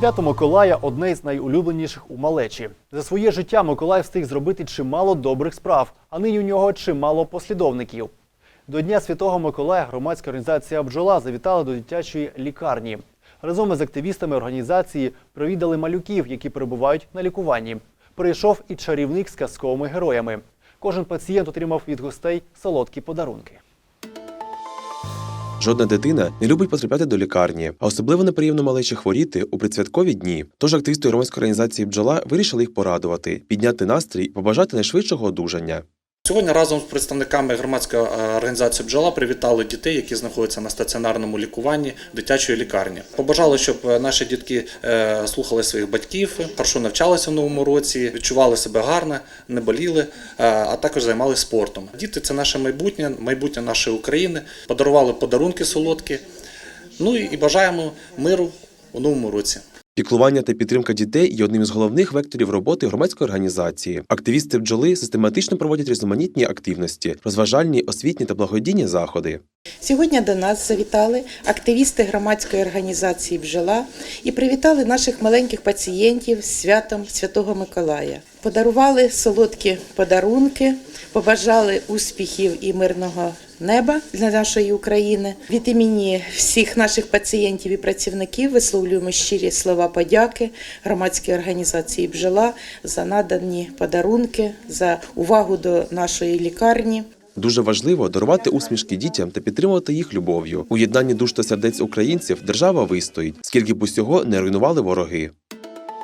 Свято Миколая одне із найулюбленіших у малечі. За своє життя Миколай встиг зробити чимало добрих справ, а нині у нього чимало послідовників. До Дня Святого Миколая громадська організація Бджола завітала до дитячої лікарні. Разом із активістами організації провідали малюків, які перебувають на лікуванні. Прийшов і чарівник з казковими героями. Кожен пацієнт отримав від гостей солодкі подарунки. Жодна дитина не любить потрапляти до лікарні, а особливо неприємно малечі хворіти у предсвяткові дні. Тож активісти громадської організації бджола вирішили їх порадувати, підняти настрій побажати найшвидшого одужання. Сьогодні разом з представниками громадської е, організації бджола привітали дітей, які знаходяться на стаціонарному лікуванні дитячої лікарні. Побажали, щоб е, наші дітки е, слухали своїх батьків, хорошо навчалися в новому році, відчували себе гарно, не боліли, а також займалися спортом. Діти це наше майбутнє, майбутнє нашої України. Подарували подарунки солодкі. Ну і бажаємо миру у новому році. Піклування та підтримка дітей є одним із головних векторів роботи громадської організації. Активісти бджоли систематично проводять різноманітні активності, розважальні, освітні та благодійні заходи. Сьогодні до нас завітали активісти громадської організації Бджола і привітали наших маленьких пацієнтів з святом Святого Миколая. Подарували солодкі подарунки, побажали успіхів і мирного неба для нашої України. Від імені всіх наших пацієнтів і працівників висловлюємо щирі слова подяки громадській організації Бджола за надані подарунки, за увагу до нашої лікарні. Дуже важливо дарувати усмішки дітям та підтримувати їх любов'ю. У єднанні душ та сердець українців держава вистоїть, скільки б усього не руйнували вороги.